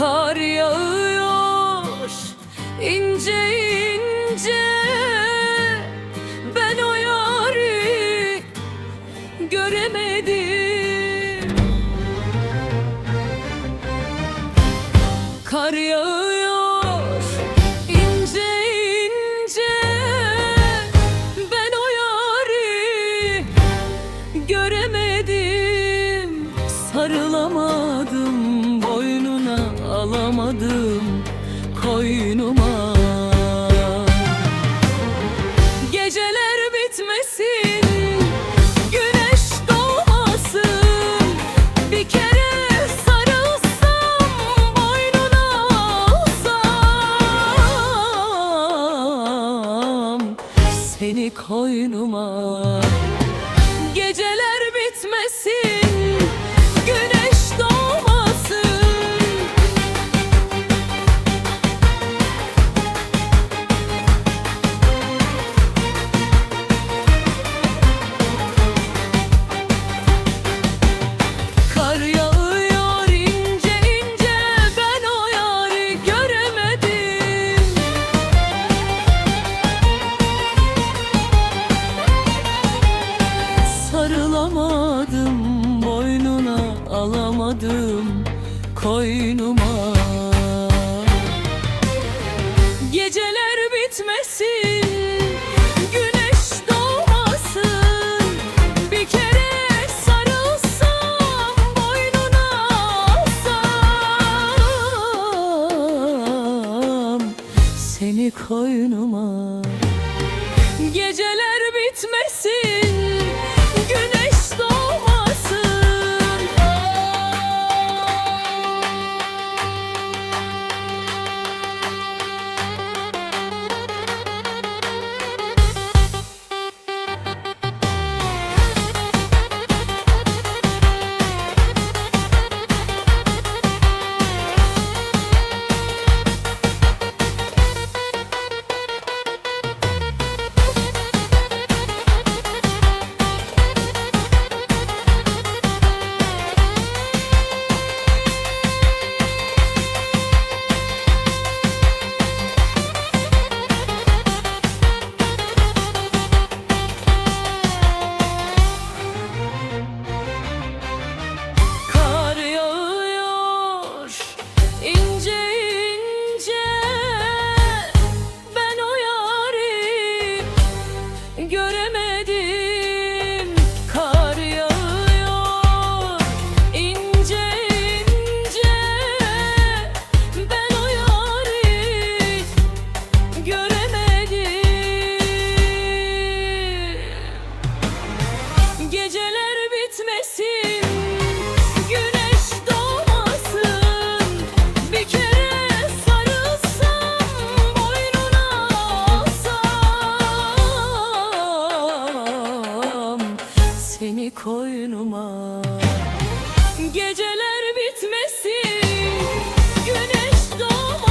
Kar yağıyor. İnce ince Ben o yari göremedim. Kar yağıyor. Sarılamadım koynuma Geceler bitmesin güneş doğmasın. Bir kere sarılsam boynuna alsam Seni koynuma alamadım koynuma. Geceler bitmesin Seni koynuma. Geceler bitmesin boynuma. Geceler bitmesin Güneş doğmasın